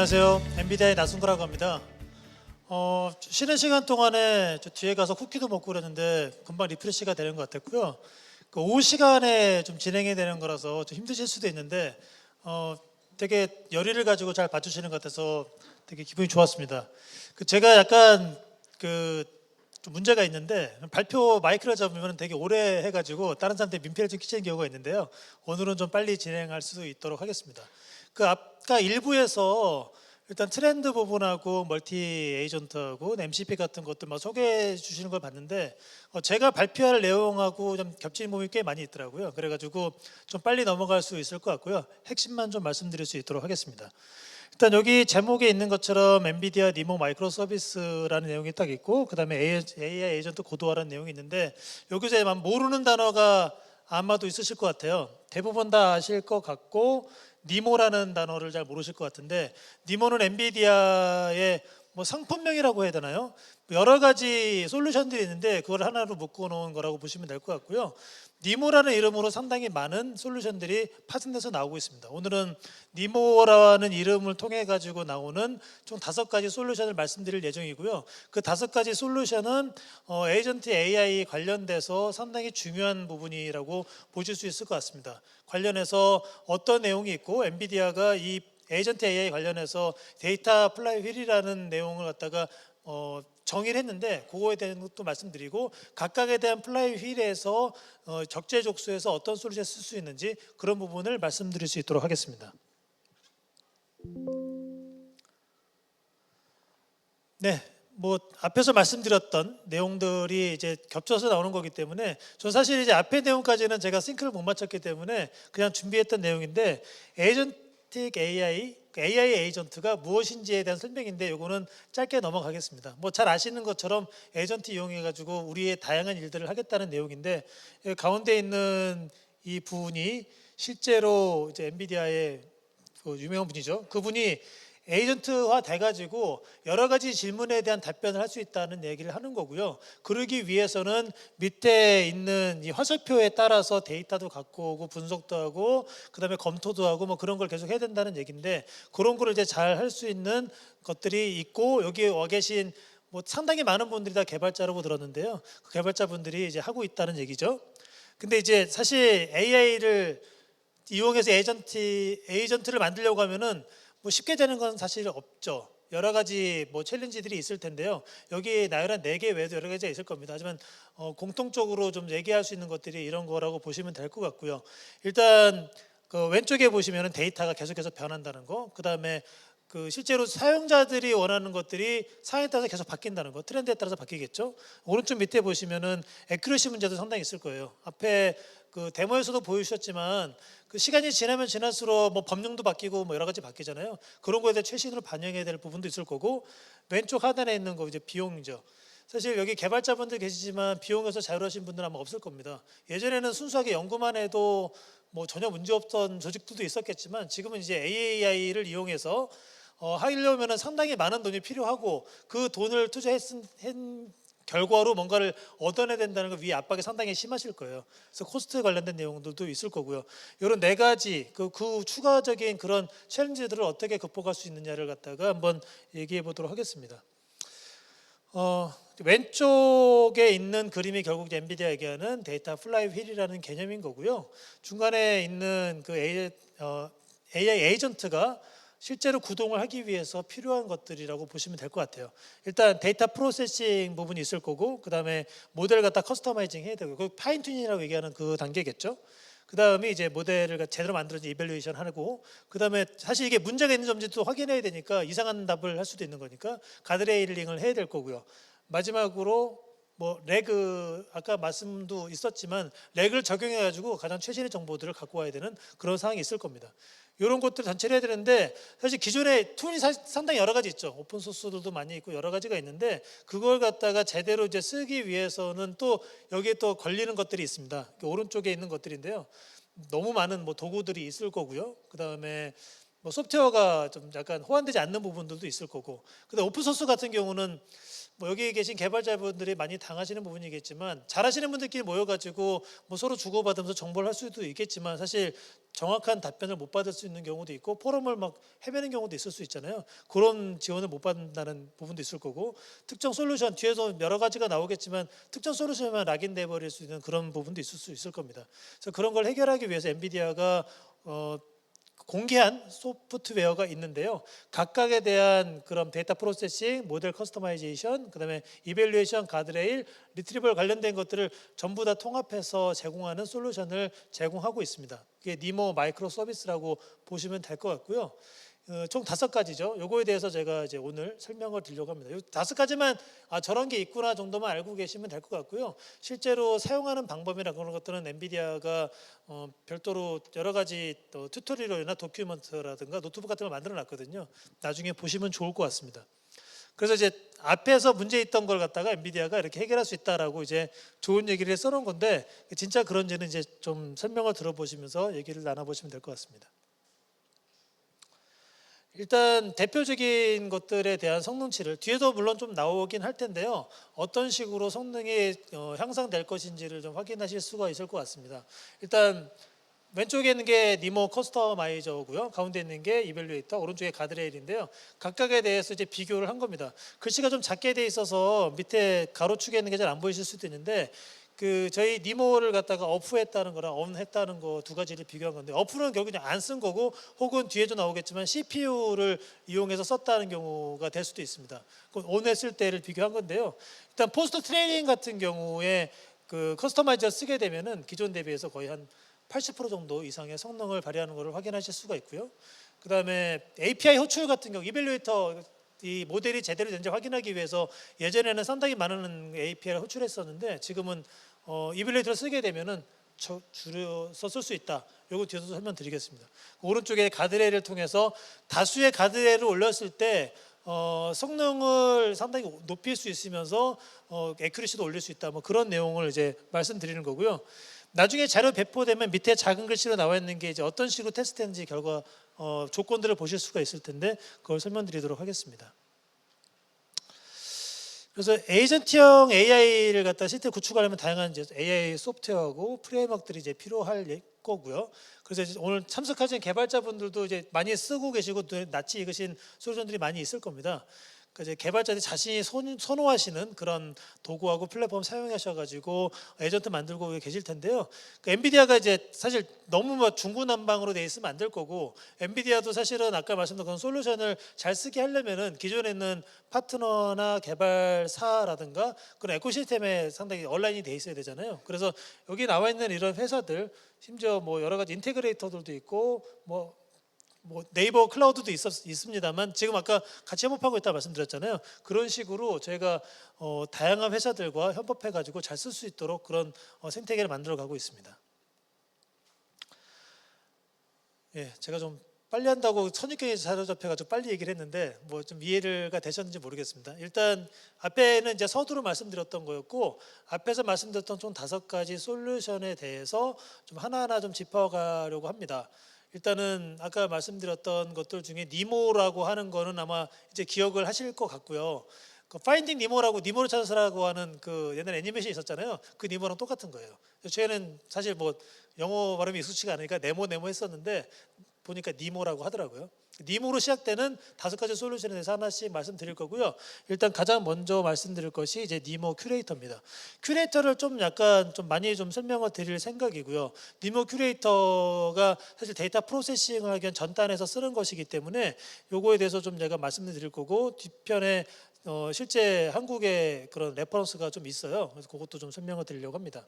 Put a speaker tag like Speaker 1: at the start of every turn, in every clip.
Speaker 1: 안녕하세요. 엔비디아의 나순구라고 합니다. 어, 쉬는 시간 동안에 저 뒤에 가서 쿠키도 먹고 그랬는데 금방 리프레시가 되는 것 같았고요. 그 오후 시간에 좀 진행이 되는 거라서 좀 힘드실 수도 있는데 어, 되게 열의를 가지고 잘 봐주시는 것 같아서 되게 기분이 좋았습니다. 그 제가 약간 그좀 문제가 있는데 발표 마이크를 잡으면 되게 오래 해가지고 다른 사람한테 민폐를 좀 끼치는 경우가 있는데요. 오늘은 좀 빨리 진행할 수 있도록 하겠습니다. 그 아까 일부에서 일단 트렌드 부분하고 멀티 에이전트하고 MCP 같은 것들 막 소개해 주시는 걸 봤는데 어, 제가 발표할 내용하고 좀 겹치는 부분이 꽤 많이 있더라고요. 그래가지고 좀 빨리 넘어갈 수 있을 것 같고요. 핵심만 좀 말씀드릴 수 있도록 하겠습니다. 일단 여기 제목에 있는 것처럼 엔비디아 니모 마이크로 서비스라는 내용이 딱 있고 그다음에 AI 에이전트 고도화라는 내용이 있는데 여기서 모르는 단어가 아마도 있으실 것 같아요. 대부분 다 아실 것 같고 니모라는 단어를 잘 모르실 것 같은데 니모는 엔비디아의 뭐 상품명이라고 해야 되나요? 여러 가지 솔루션들이 있는데 그걸 하나로 묶어 놓은 거라고 보시면 될 것 같고요. 니모라는 이름으로 상당히 많은 솔루션들이 파생돼서 나오고 있습니다. 오늘은 니모라는 이름을 통해 가지고 나오는 총 다섯 가지 솔루션을 말씀드릴 예정이고요. 그 다섯 가지 솔루션은 어, 에이전트 AI 관련돼서 상당히 중요한 부분이라고 보실 수 있을 것 같습니다. 관련해서 어떤 내용이 있고 엔비디아가 이 에이전트 AI 관련해서 데이터 플라이 휠이라는 내용을 갖다가 어, 정의를 했는데 그거에 대한 것도 말씀드리고 각각에 대한 플라이 휠에서 어, 적재적소에서 어떤 솔루션 쓸 수 있는지 그런 부분을 말씀드릴 수 있도록 하겠습니다. 네, 뭐 앞에서 말씀드렸던 내용들이 이제 겹쳐서 나오는 거기 때문에 전 사실 이제 앞에 내용까지는 제가 싱크를 못 맞췄기 때문에 그냥 준비했던 내용인데 에이전틱 AI 그 AI 에이전트가 무엇인지에 대한 설명인데 이거는 짧게 넘어가겠습니다. 뭐 잘 아시는 것처럼 에이전트 이용해 가지고 우리의 다양한 일들을 하겠다는 내용인데 여기 가운데 있는 이 분이 실제로 이제 엔비디아의 그 유명한 분이죠. 그분이 에이전트화 돼가지고 여러 가지 질문에 대한 답변을 할 수 있다는 얘기를 하는 거고요. 그러기 위해서는 밑에 있는 이 화살표에 따라서 데이터도 갖고 오고 분석도 하고 그다음에 검토도 하고 뭐 그런 걸 계속 해야 된다는 얘기인데 그런 거를 이제 잘 할 수 있는 것들이 있고 여기에 와 계신 뭐 상당히 많은 분들이 다 개발자라고 들었는데요. 그 개발자분들이 이제 하고 있다는 얘기죠. 근데 이제 사실 AI를 이용해서 에이전트 에이전트를 만들려고 하면은 뭐 쉽게 되는 건 사실 없죠. 여러 가지 뭐 챌린지들이 있을 텐데요. 여기 나열한 네 개 외에도 여러 가지가 있을 겁니다. 하지만 어, 공통적으로 좀 얘기할 수 있는 것들이 이런 거라고 보시면 될 것 같고요. 일단 그 왼쪽에 보시면은 데이터가 계속해서 변한다는 거. 그 다음에 그 실제로 사용자들이 원하는 것들이 상황에 따라서 계속 바뀐다는 거, 트렌드에 따라서 바뀌겠죠. 오른쪽 밑에 보시면은 에큐러시 문제도 상당히 있을 거예요. 앞에 그 데모에서도 보여주셨지만 그 시간이 지나면 지날수록 뭐 법령도 바뀌고 뭐 여러 가지 바뀌잖아요. 그런 거에 대해 최신으로 반영해야 될 부분도 있을 거고 왼쪽 하단에 있는 거 이제 비용이죠. 사실 여기 개발자분들 계시지만 비용에서 자유로우신 분들은 아마 없을 겁니다. 예전에는 순수하게 연구만 해도 뭐 전혀 문제 없던 조직들도 있었겠지만 지금은 이제 AI를 이용해서 어, 하려면은 상당히 많은 돈이 필요하고 그 돈을 투자했은 결과로 뭔가를 얻어내야 된다는 것 위에 압박이 상당히 심하실 거예요. 그래서 코스트 관련된 내용들도 있을 거고요. 이런 네 가지 그, 그 추가적인 그런 챌린지들을 어떻게 극복할 수 있느냐를 갖다가 한번 얘기해 보도록 하겠습니다. 어, 왼쪽에 있는 그림이 결국 엔비디아 얘기하는 데이터 플라이 휠이라는 개념인 거고요. 중간에 있는 그 AI, 어, AI 에이전트가 실제로 구동을 하기 위해서 필요한 것들이라고 보시면 될 것 같아요. 일단 데이터 프로세싱 부분이 있을 거고, 그 다음에 모델 갖다 커스터마이징 해야 되고, 그 파인 튜닝이라고 얘기하는 그 단계겠죠. 그 다음에 이제 모델을 제대로 만들어서 이벨루에이션 하고, 그 다음에 사실 이게 문제가 있는 점도 확인해야 되니까 이상한 답을 할 수도 있는 거니까 가드레일링을 해야 될 거고요. 마지막으로 뭐 레그 아까 말씀도 있었지만 레그를 적용해 가지고 가장 최신의 정보들을 갖고 와야 되는 그런 상황이 있을 겁니다. 이런 것들 단체를 해야 되는데 사실 기존에 툴이 상당히 여러 가지 있죠. 오픈 소스들도 많이 있고 여러 가지가 있는데 그걸 갖다가 제대로 이제 쓰기 위해서는 또 여기에 또 걸리는 것들이 있습니다. 오른쪽에 있는 것들인데요. 너무 많은 뭐 도구들이 있을 거고요. 그 다음에 뭐 소프트웨어가 좀 약간 호환되지 않는 부분들도 있을 거고. 근데 오픈 소스 같은 경우는 뭐 여기 계신 개발자분들이 많이 당하시는 부분이겠지만 잘하시는 분들끼리 모여가지고 뭐 서로 주고받으면서 정보를 할 수도 있겠지만 사실 정확한 답변을 못 받을 수 있는 경우도 있고 포럼을 막 헤매는 경우도 있을 수 있잖아요. 그런 지원을 못 받는다는 부분도 있을 거고 특정 솔루션 뒤에서 여러 가지가 나오겠지만 특정 솔루션만 락인돼 버릴 수 있는 그런 부분도 있을 수 있을 겁니다. 그래서 그런 걸 해결하기 위해서 엔비디아가 어, 공개한 소프트웨어가 있는데요. 각각에 대한 그런 데이터 프로세싱, 모델 커스터마이제이션, 그다음에 이벨루에이션, 가드레일, 리트리벌 관련된 것들을 전부 다 통합해서 제공하는 솔루션을 제공하고 있습니다. 이게 니모 마이크로 서비스라고 보시면 될 것 같고요. 어, 총 다섯 가지죠. 요거에 대해서 제가 이제 오늘 설명을 드리려고 합니다. 요 다섯 가지만 아 저런 게 있구나 정도만 알고 계시면 될 것 같고요. 실제로 사용하는 방법이나 그런 것들은 엔비디아가 어, 별도로 여러 가지 또 튜토리얼이나 도큐먼트라든가 노트북 같은 걸 만들어 놨거든요. 나중에 보시면 좋을 것 같습니다. 그래서 이제 앞에서 문제 있던 걸 갖다가 엔비디아가 이렇게 해결할 수 있다라고 이제 좋은 얘기를 써놓은 건데 진짜 그런지는 이제 좀 설명을 들어보시면서 얘기를 나눠보시면 될 것 같습니다. 일단 대표적인 것들에 대한 성능치를 뒤에도 물론 좀 나오긴 할 텐데요. 어떤 식으로 성능이 어, 향상될 것인지를 좀 확인하실 수가 있을 것 같습니다. 일단 왼쪽에 있는 게 니모 커스터마이저고요. 가운데 있는 게 이벨루에이터, 오른쪽에 가드레일인데요. 각각에 대해서 이제 비교를 한 겁니다. 글씨가 좀 작게 돼 있어서 밑에 가로축에 있는 게 잘 안 보이실 수도 있는데 그 저희 니모를 갖다가 어프했다는 거랑 온했다는 거 두 가지를 비교한 건데 어프는 결국 그냥 안 쓴 거고 혹은 뒤에도 나오겠지만 CPU를 이용해서 썼다는 경우가 될 수도 있습니다. 그 온했을 때를 비교한 건데요. 일단 포스트 트레이닝 같은 경우에 그 커스터마이저 쓰게 되면은 기존 대비해서 거의 한 80% 정도 이상의 성능을 발휘하는 것을 확인하실 수가 있고요. 그다음에 API 호출 같은 경우 이벨루에이터 이 모델이 제대로 된지 확인하기 위해서 예전에는 상당히 많은 API를 호출했었는데 지금은 어, 이벨루에이터를 쓰게 되면은 저- 줄여서 쓸 수 있다. 요거 뒤에서 설명드리겠습니다. 오른쪽에 가드레일을 통해서 다수의 가드레일을 올렸을 때 어, 성능을 상당히 높일 수 있으면서 어, 에큐리시도 올릴 수 있다. 뭐 그런 내용을 이제 말씀드리는 거고요. 나중에 자료 배포되면 밑에 작은 글씨로 나와 있는 게 이제 어떤 식으로 테스트했는지 결과 어, 조건들을 보실 수가 있을 텐데 그걸 설명드리도록 하겠습니다. 그래서 에이전트형 AI를 갖다 실제 구축하려면 다양한 이제 AI 소프트웨어하고 프레임워크들이 이제 필요할 예- 거고요. 그래서 이제 오늘 참석하신 개발자분들도 이제 많이 쓰고 계시고 또 낯이 익으신 솔루션들이 많이 있을 겁니다. 그 이제 개발자들이 자신이 선- 선호하시는 그런 도구하고 플랫폼 사용하셔가지고 에이전트 만들고 계실 텐데요. 그 엔비디아가 이제 사실 너무 뭐 중구난방으로 돼 있으면 안 될 거고 엔비디아도 사실은 아까 말씀드린 그런 솔루션을 잘 쓰게 하려면은 기존에 있는 파트너나 개발사라든가 그런 에코시스템에 상당히 온라인이 돼 있어야 되잖아요. 그래서 여기 나와 있는 이런 회사들 심지어 뭐 여러 가지 인테그레이터들도 있고 뭐 뭐 네이버 클라우드도 있었, 있습니다만 지금 아까 같이 협업하고 있다 말씀드렸잖아요. 그런 식으로 저희가 어, 다양한 회사들과 협업해 가지고 잘 쓸 수 있도록 그런 어, 생태계를 만들어 가고 있습니다. 예, 제가 좀 빨리 한다고 선입견이 사로잡혀가지고 빨리 얘기를 했는데 뭐 좀 이해가 되셨는지 모르겠습니다. 일단 앞에는 이제 서두로 말씀드렸던 거였고 앞에서 말씀드렸던 총 다섯 가지 솔루션에 대해서 좀 하나하나 좀 짚어가려고 합니다. 일단은 아까 말씀드렸던 것들 중에 니모라고 하는 거는 아마 이제 기억을 하실 것 같고요. 그 파인딩 니모라고 니모를 찾아서라고 하는 그 옛날 애니메이션 있었잖아요. 그 니모랑 똑같은 거예요. 저희는 사실 뭐 영어 발음이 익숙치가 않으니까 네모 네모 했었는데 보니까 니모라고 하더라고요. 니모로 시작되는 다섯 가지 솔루션에 대해서 하나씩 말씀드릴 거고요. 일단 가장 먼저 말씀드릴 것이 이제 니모 큐레이터입니다. 큐레이터를 좀 약간 좀 많이 좀 설명을 드릴 생각이고요. 니모 큐레이터가 사실 데이터 프로세싱을 하기 위한 전단에서 쓰는 것이기 때문에 요거에 대해서 좀 제가 말씀을 드릴 거고 뒤편에 어, 실제 한국의 그런 레퍼런스가 좀 있어요. 그래서 그것도 좀 설명을 드리려고 합니다.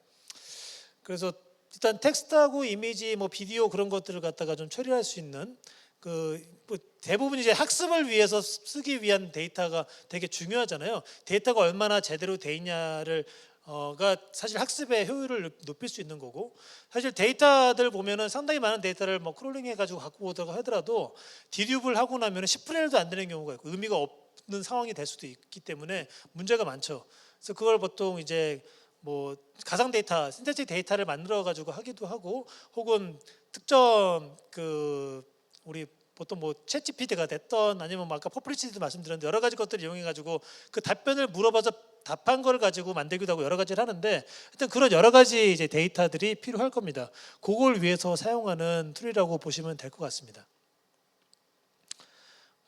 Speaker 1: 그래서 일단 텍스트하고 이미지, 뭐 비디오 그런 것들을 갖다가 좀 처리할 수 있는 그 뭐 대부분 이제 학습을 위해서 쓰기 위한 데이터가 되게 중요하잖아요. 데이터가 얼마나 제대로 돼 있냐를 어가 사실 학습의 효율을 높일 수 있는 거고 사실 데이터들 보면은 상당히 많은 데이터를 뭐 크롤링 해가지고 갖고 오다가 하더라도 디듀블 하고 나면은 10분의 1도 안 되는 경우가 있고 의미가 없는 상황이 될 수도 있기 때문에 문제가 많죠. 그래서 그걸 보통 이제 뭐 가상 데이터, 신테틱 데이터를 만들어 가지고 하기도 하고 혹은 특정 그 우리 보통 뭐 챗GPT가 됐던 아니면 뭐 아까 퍼플리시티도 말씀드렸는데 여러 가지 것들을 이용해 가지고 그 답변을 물어봐서 답한 걸 가지고 만들기도 하고 여러 가지를 하는데 하여튼 그런 여러 가지 이제 데이터들이 필요할 겁니다. 그걸 위해서 사용하는 툴이라고 보시면 될 것 같습니다.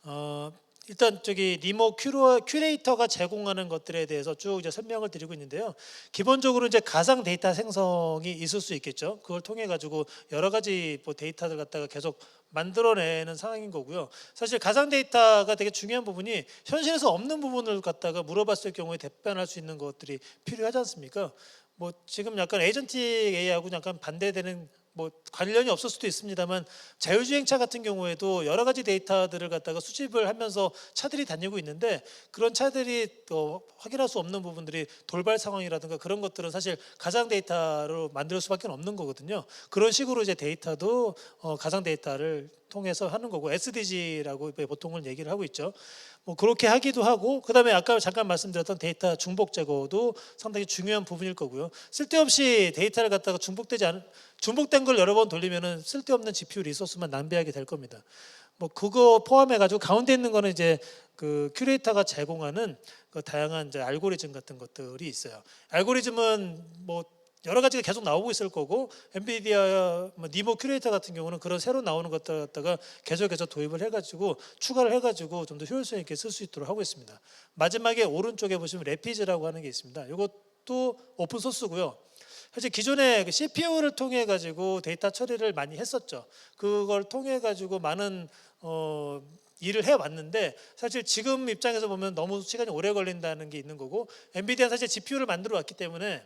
Speaker 1: 어, 일단 저기 니모 큐러, 큐레이터가 제공하는 것들에 대해서 쭉 이제 설명을 드리고 있는데요. 기본적으로 이제 가상 데이터 생성이 있을 수 있겠죠. 그걸 통해 가지고 여러 가지 뭐 데이터들 갖다가 계속 만들어내는 상황인 거고요. 사실 가상 데이터가 되게 중요한 부분이 현실에서 없는 부분을 갖다가 물어봤을 경우에 답변할 수 있는 것들이 필요하지 않습니까? 뭐 지금 약간 에이전틱 AI하고 약간 반대되는 뭐 관련이 없을 수도 있습니다만 자율주행차 같은 경우에도 여러 가지 데이터들을 갖다가 수집을 하면서 차들이 다니고 있는데 그런 차들이 또 확인할 수 없는 부분들이 돌발 상황이라든가 그런 것들은 사실 가상 데이터로 만들 수밖에 없는 거거든요. 그런 식으로 이제 데이터도 어, 가상 데이터를 통해서 하는 거고 SDG라고 보통은 얘기를 하고 있죠. 뭐 그렇게 하기도 하고 그다음에 아까 잠깐 말씀드렸던 데이터 중복 제거도 상당히 중요한 부분일 거고요. 쓸데없이 데이터를 갖다가 중복되지 않은 중복된 걸 여러 번 돌리면은 쓸데없는 GPU 리소스만 낭비하게 될 겁니다. 뭐 그거 포함해 가지고 가운데 있는 거는 이제 그 큐레이터가 제공하는 그 다양한 이제 알고리즘 같은 것들이 있어요. 알고리즘은 뭐 여러 가지가 계속 나오고 있을 거고 엔비디아 뭐 니모 큐레이터 같은 경우는 그런 새로 나오는 것들 갖다가 계속해서 도입을 해가지고 추가를 해가지고 좀 더 효율성 있게 쓸 수 있도록 하고 있습니다. 마지막에 오른쪽에 보시면 레피즈라고 하는 게 있습니다. 이것도 오픈 소스고요. 사실 기존에 그 CPU를 통해 가지고 데이터 처리를 많이 했었죠. 그걸 통해 가지고 많은 어, 일을 해왔는데 사실 지금 입장에서 보면 너무 시간이 오래 걸린다는 게 있는 거고 엔비디아는 사실 GPU를 만들어 왔기 때문에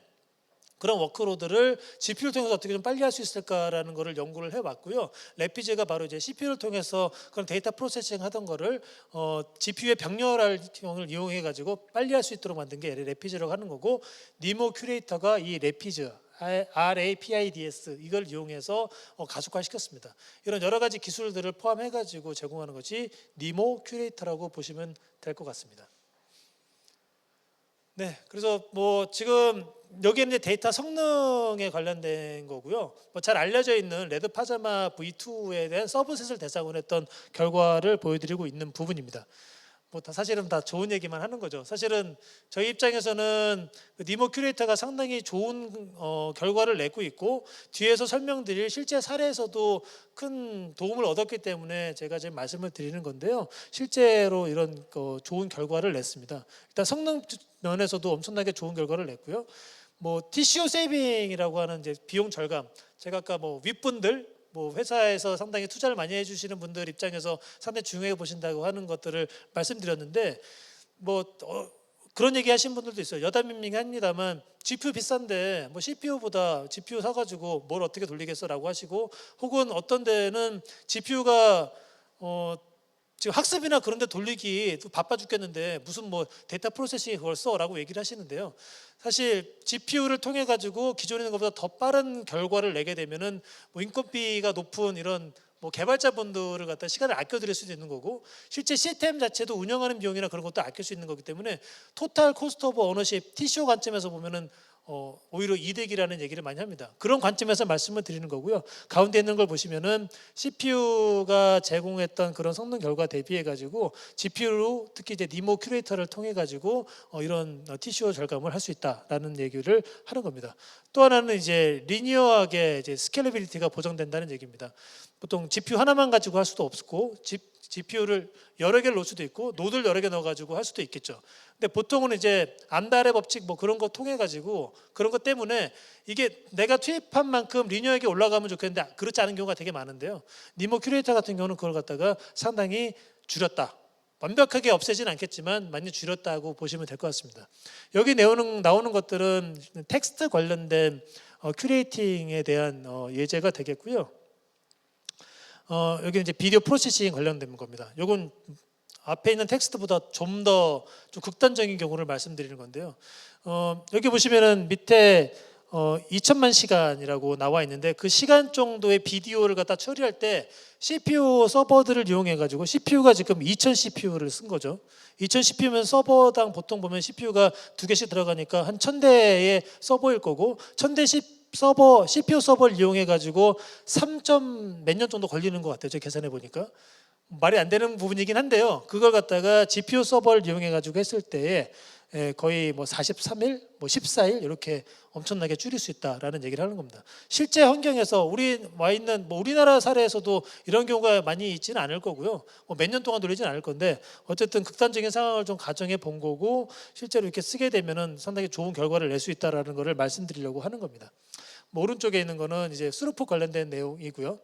Speaker 1: 그런 워크로드를 GPU를 통해서 어떻게 좀 빨리 할 수 있을까라는 거를 연구를 해왔고요. 레피즈가 바로 이제 CPU를 통해서 그런 데이터 프로세싱 하던 거를 어, GPU의 병렬을 이용해 가지고 빨리 할 수 있도록 만든 게 레피즈라고 하는 거고 니모 큐레이터가 이 레피즈 RAPIDS 이걸 이용해서 어, 가속화 시켰습니다. 이런 여러 가지 기술들을 포함해 가지고 제공하는 것이 니모 큐레이터라고 보시면 될 것 같습니다. 네, 그래서 뭐 지금 여기에는 이제 데이터 성능에 관련된 거고요. 뭐 잘 알려져 있는 레드 파자마 V2에 대한 서브셋을 대상으로 했던 결과를 보여드리고 있는 부분입니다. 뭐 다 사실은 다 좋은 얘기만 하는 거죠. 사실은 저희 입장에서는 그 니모 큐레이터가 상당히 좋은 어, 결과를 내고 있고 뒤에서 설명드릴 실제 사례에서도 큰 도움을 얻었기 때문에 제가 지금 말씀을 드리는 건데요. 실제로 이런 어, 좋은 결과를 냈습니다. 일단 성능 면에서도 엄청나게 좋은 결과를 냈고요. 뭐 TCO 세이빙이라고 하는 이제 비용 절감. 제가 아까 뭐 윗분들 뭐 회사에서 상당히 투자를 많이 해주시는 분들 입장에서 상당히 중요해 보신다고 하는 것들을 말씀드렸는데 뭐 어, 그런 얘기 하신 분들도 있어요. 여담이긴 합니다만 GPU 비싼데 뭐 CPU보다 GPU 사가지고 뭘 어떻게 돌리겠어라고 하시고 혹은 어떤 데는 GPU가 어 지금 학습이나 그런 데 돌리기 또 바빠 죽겠는데 무슨 뭐 데이터 프로세싱에 그걸 써라고 얘기를 하시는데요. 사실 GPU를 통해 가지고 기존에 있는 것보다 더 빠른 결과를 내게 되면은 뭐 인건비가 높은 이런 뭐 개발자분들을 갖다 시간을 아껴 드릴 수도 있는 거고 실제 시스템 자체도 운영하는 비용이나 그런 것도 아낄 수 있는 거기 때문에 토탈 코스트 오브 오너십 TCO 관점에서 보면은 어, 오히려 이득이라는 얘기를 많이 합니다. 그런 관점에서 말씀을 드리는 거고요. 가운데 있는 걸 보시면은 CPU가 제공했던 그런 성능 결과 대비해 가지고 GPU로 특히 이제 니모 큐레이터를 통해 가지고 어, 이런 어, TCO 절감을 할 수 있다라는 얘기를 하는 겁니다. 또 하나는 이제 리니어하게 이제 스케일러빌리티가 보장된다는 얘기입니다. 보통 GPU 하나만 가지고 할 수도 없고 GPU를 여러 개를 놓을 수도 있고 노드를 여러 개 넣어가지고 할 수도 있겠죠. 근데 보통은 이제 암달의 법칙 뭐 그런 거 통해 가지고 그런 것 때문에 이게 내가 투입한 만큼 리니어하게 올라가면 좋겠는데 그렇지 않은 경우가 되게 많은데요. 니모 큐레이터 같은 경우는 그걸 갖다가 상당히 줄였다. 완벽하게 없애진 않겠지만 많이 줄였다고 보시면 될 것 같습니다. 여기 내오는 나오는 것들은 텍스트 관련된 어, 큐레이팅에 대한 어, 예제가 되겠고요. 어, 여기 이제 비디오 프로세싱 관련된 겁니다. 요건 앞에 있는 텍스트보다 좀 더 좀 극단적인 경우를 말씀드리는 건데요. 어, 여기 보시면은 밑에 어, 2천만 시간이라고 나와 있는데 그 시간 정도의 비디오를 갖다 처리할 때 CPU 서버들을 이용해 가지고 CPU가 지금 2000 CPU를 쓴 거죠. 2000 CPU면 서버당 보통 보면 CPU가 두 개씩 들어가니까 한 1000대의 서버일 거고 1000대 서버 CPU 서버를 이용해 가지고 3점 몇 년 정도 걸리는 것 같아요. 제가 계산해 보니까. 말이 안 되는 부분이긴 한데요. 그걸 갖다가 GPU 서버를 이용해 가지고 했을 때에 에, 거의 뭐 43일, 뭐 14일 이렇게 엄청나게 줄일 수 있다라는 얘기를 하는 겁니다. 실제 환경에서 우리 와 있는 뭐 우리나라 사례에서도 이런 경우가 많이 있지는 않을 거고요. 뭐 몇 년 동안 돌리지는 않을 건데 어쨌든 극단적인 상황을 좀 가정해 본 거고 실제로 이렇게 쓰게 되면은 상당히 좋은 결과를 낼 수 있다라는 것을 말씀드리려고 하는 겁니다. 뭐 오른쪽에 있는 거는 이제 스루프 관련된 내용이고요.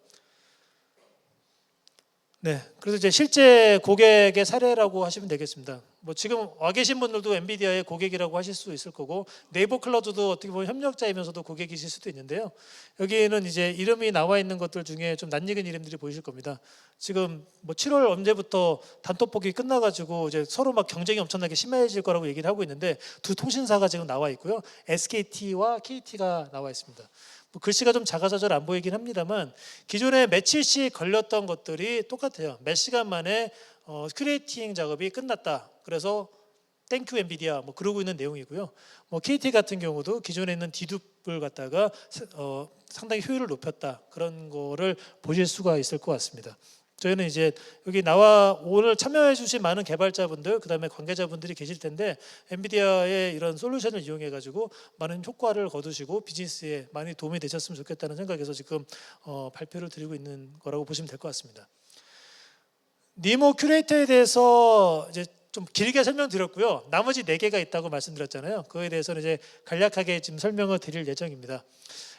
Speaker 1: 네, 그래서 이제 실제 고객의 사례라고 하시면 되겠습니다. 뭐 지금 와 계신 분들도 엔비디아의 고객이라고 하실 수 있을 거고 네이버 클라우드도 어떻게 보면 협력자이면서도 고객이실 수도 있는데요. 여기에는 이제 이름이 나와 있는 것들 중에 좀 낯익은 이름들이 보이실 겁니다. 지금 뭐 7월 언제부터 단톡방이 끝나가지고 이제 서로 막 경쟁이 엄청나게 심해질 거라고 얘기를 하고 있는데 두 통신사가 지금 나와 있고요. SKT와 KT가 나와 있습니다. 뭐 글씨가 좀 작아서 잘 안 보이긴 합니다만 기존에 며칠씩 걸렸던 것들이 똑같아요. 몇 시간 만에 어, 크리에이팅 작업이 끝났다. 그래서 땡큐 엔비디아 뭐 그러고 있는 내용이고요. 뭐 KT 같은 경우도 기존에 있는 디둡을 갖다가 어, 상당히 효율을 높였다 그런 거를 보실 수가 있을 것 같습니다. 저희는 이제 여기 나와 오늘 참여해 주신 많은 개발자분들 그다음에 관계자분들이 계실 텐데 엔비디아의 이런 솔루션을 이용해 가지고 많은 효과를 거두시고 비즈니스에 많이 도움이 되셨으면 좋겠다는 생각에서 지금 어, 발표를 드리고 있는 거라고 보시면 될 것 같습니다. 니모 큐레이터에 대해서 이제 좀 길게 설명드렸고요. 나머지 네 개가 있다고 말씀드렸잖아요. 그거에 대해서는 이제 간략하게 지금 설명을 드릴 예정입니다.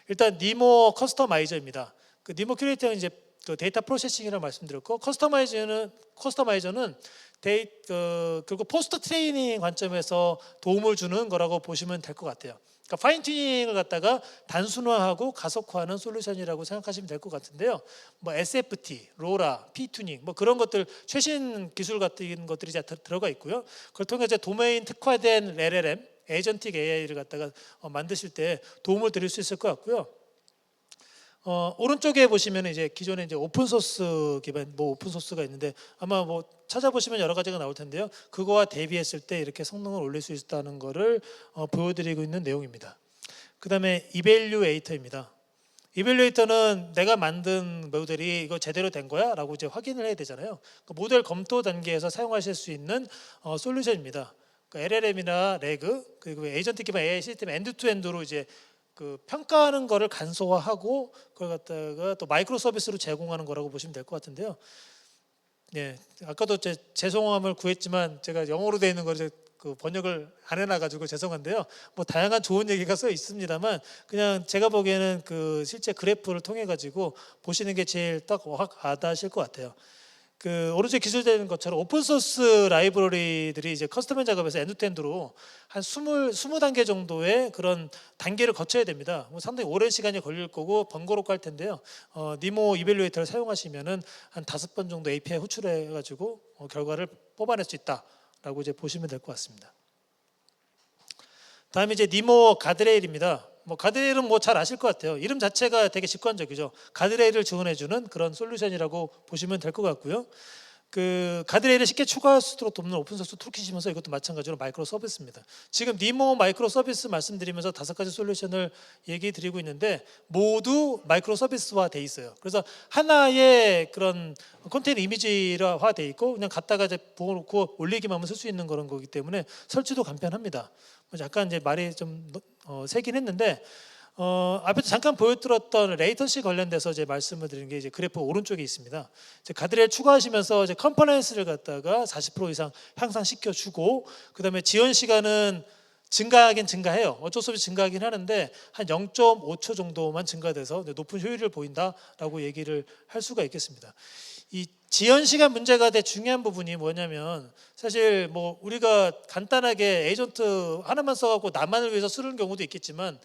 Speaker 1: 일단 니모 커스터마이저입니다. 그 니모 큐레이터는 이제 그 데이터 프로세싱이라고 말씀드렸고 커스터마이저는 커스터마이저는 데이 그 결국 포스트 트레이닝 관점에서 도움을 주는 거라고 보시면 될 것 같아요. 그러니까 파인 튜닝을 갖다가 단순화하고 가속화하는 솔루션이라고 생각하시면 될 것 같은데요. 뭐 SFT, 로라, P 튜닝 뭐 그런 것들 최신 기술 같은 것들이 이제 들- 들어가 있고요. 그걸 통해 이제 도메인 특화된 LLM, 에이전틱 AI를 갖다가 어, 만드실 때 도움을 드릴 수 있을 것 같고요. 어, 오른쪽에 보시면 이제 기존에 이제 오픈 소스 기반 뭐 오픈 소스가 있는데 아마 뭐 찾아보시면 여러 가지가 나올 텐데요. 그거와 대비했을 때 이렇게 성능을 올릴 수 있다는 거를 어, 보여드리고 있는 내용입니다. 그다음에 이벨류에이터입니다. 이벨류에이터는 내가 만든 모델이 이거 제대로 된 거야라고 이제 확인을 해야 되잖아요. 그 모델 검토 단계에서 사용하실 수 있는 어, 솔루션입니다. 그 LLM이나 레그 그리고 에이전트 기반 AI 시스템 엔드투엔드로 이제 그 평가하는 거를 간소화하고 그걸 갖다가 또 마이크로 서비스로 제공하는 거라고 보시면 될 것 같은데요. 예, 아까도 제 죄송함을 구했지만 제가 영어로 되어 있는 거를 그 번역을 안 해놔가지고 죄송한데요. 뭐 다양한 좋은 얘기가 써 있습니다만 그냥 제가 보기에는 그 실제 그래프를 통해 가지고 보시는 게 제일 딱확 와닿으실 것 같아요. 그 오른쪽에 기술되는 것처럼 오픈 소스 라이브러리들이 이제 커스터머 작업에서 엔드투엔드로 한 20, 20단계 정도의 그런 단계를 거쳐야 됩니다. 뭐 상당히 오랜 시간이 걸릴 거고 번거롭고 할 텐데요. 어, 니모 이벨루에이터를 사용하시면은 한 다섯 번 정도 API 호출해 가지고 어, 결과를 뽑아낼 수 있다라고 이제 보시면 될 것 같습니다. 다음에 이제 니모 가드레일입니다. 뭐 가드레일은 뭐 잘 아실 것 같아요. 이름 자체가 되게 직관적이죠. 가드레일을 지원해주는 그런 솔루션이라고 보시면 될 것 같고요. 그 가드레일을 쉽게 추가할 수 있도록 돕는 오픈 소스 툴킷이면서 이것도 마찬가지로 마이크로 서비스입니다. 지금 니모 마이크로 서비스 말씀드리면서 다섯 가지 솔루션을 얘기 드리고 있는데 모두 마이크로 서비스화 돼 있어요. 그래서 하나의 그런 콘테이너 이미지화 돼 있고 그냥 갖다가 이제 부어놓고 올리기만 하면 쓸 수 있는 그런 거기 때문에 설치도 간편합니다. 뭐 약간 이제 말이 좀 어, 세긴 했는데 어, 앞에서 잠깐 보여드렸던 레이턴시 관련돼서 이제 말씀을 드린 게 이제 그래프 오른쪽에 있습니다. 이제 가드레일 추가하시면서 이제 컴퍼넌스를 갖다가 40% 이상 향상시켜 주고 그다음에 지연 시간은 증가하긴 증가해요. 어쩔 수 없이 증가하긴 하는데 한 0.5초 정도만 증가돼서 높은 효율을 보인다라고 얘기를 할 수가 있겠습니다. 이 지연 시간 문제가 되게 중요한 부분이 뭐냐면 사실 뭐 우리가 간단하게 에이전트 하나만 써갖고 나만을 위해서 쓰는 경우도 있겠지만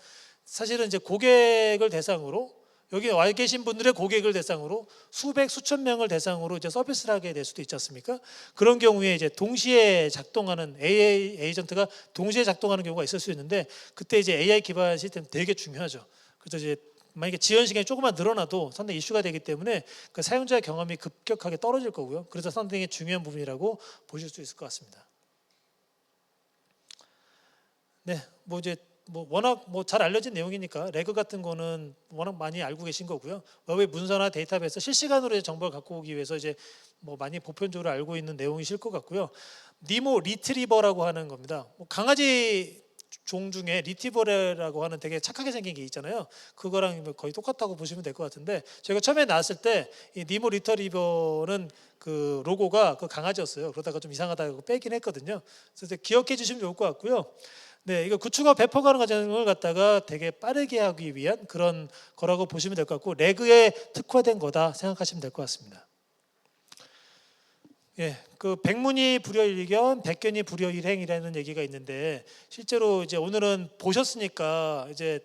Speaker 1: 사실은 이제 고객을 대상으로 여기 와 계신 분들의 고객을 대상으로 수백 수천 명을 대상으로 이제 서비스를 하게 될 수도 있지 않습니까? 그런 경우에 이제 동시에 작동하는 AI 에이전트가 동시에 작동하는 경우가 있을 수 있는데 그때 이제 AI 기반 시스템 되게 중요하죠. 그래서 이제 만약에 지연 시간이 조금만 늘어나도 상당히 이슈가 되기 때문에 그 사용자 경험이 급격하게 떨어질 거고요. 그래서 상당히 중요한 부분이라고 보실 수 있을 것 같습니다. 네, 뭐 이제 뭐 워낙 뭐 잘 알려진 내용이니까 레그 같은 거는 워낙 많이 알고 계신 거고요. 웹의 문서나 데이터베이스 실시간으로 정보를 갖고 오기 위해서 이제 뭐 많이 보편적으로 알고 있는 내용이실 것 같고요. 니모 리트리버라고 하는 겁니다. 뭐 강아지 종 중에 리트리버라고 하는 되게 착하게 생긴 게 있잖아요. 그거랑 뭐 거의 똑같다고 보시면 될 것 같은데 저희가 처음에 나왔을 때 이 니모 리트리버는 그 로고가 그 강아지였어요. 그러다가 좀 이상하다고 빼긴 했거든요. 그래서 기억해 주시면 좋을 것 같고요. 네, 이거 구축과 배포가는 과정을 갖다가 되게 빠르게 하기 위한 그런 거라고 보시면 될 것 같고 레그에 특화된 거다 생각하시면 될 것 같습니다. 예, 그 백문이 불여일견, 백견이 불여일행이라는 얘기가 있는데 실제로 이제 오늘은 보셨으니까 이제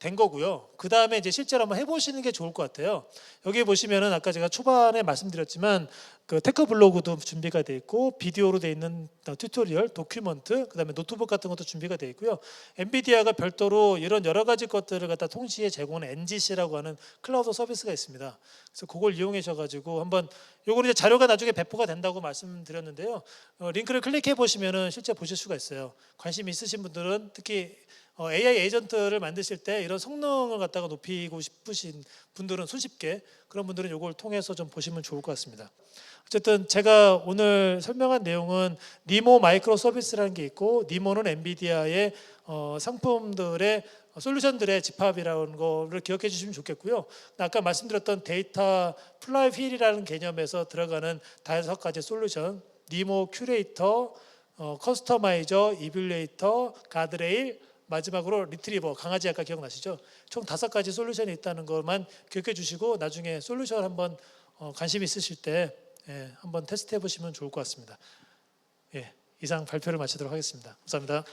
Speaker 1: 된 거고요. 그 다음에 이제 실제로 한번 해보시는 게 좋을 것 같아요. 여기 보시면은 아까 제가 초반에 말씀드렸지만 그 테크 블로그도 준비가 돼 있고 비디오로 돼 있는 튜토리얼, 도큐먼트, 그 다음에 노트북 같은 것도 준비가 돼 있고요. 엔비디아가 별도로 이런 여러 가지 것들을 갖다 통시에 제공하는 NGC라고 하는 클라우드 서비스가 있습니다. 그래서 그걸 이용하셔 가지고 한번 요거는 이제 자료가 나중에 배포가 된다고 말씀드렸는데요. 어, 링크를 클릭해 보시면은 실제 보실 수가 있어요. 관심 있으신 분들은 특히 어, AI 에이전트를 만드실 때 이런 성능을 갖다가 높이고 싶으신 분들은 손쉽게 그런 분들은 이걸 통해서 좀 보시면 좋을 것 같습니다. 어쨌든 제가 오늘 설명한 내용은 니모 마이크로 서비스라는 게 있고 니모는 엔비디아의 어, 상품들의 솔루션들의 집합이라는 거를 기억해 주시면 좋겠고요. 아까 말씀드렸던 데이터 플라이휠이라는 개념에서 들어가는 다섯 가지 솔루션 니모 큐레이터, 어, 커스터마이저, 이뷸레이터, 가드레일 마지막으로 리트리버 강아지 아까 기억나시죠? 총 다섯 가지 솔루션이 있다는 것만 기억해 주시고 나중에 솔루션 한번 어, 관심 있으실 때 예, 한번 테스트 해 보시면 좋을 것 같습니다. 예, 이상 발표를 마치도록 하겠습니다. 감사합니다.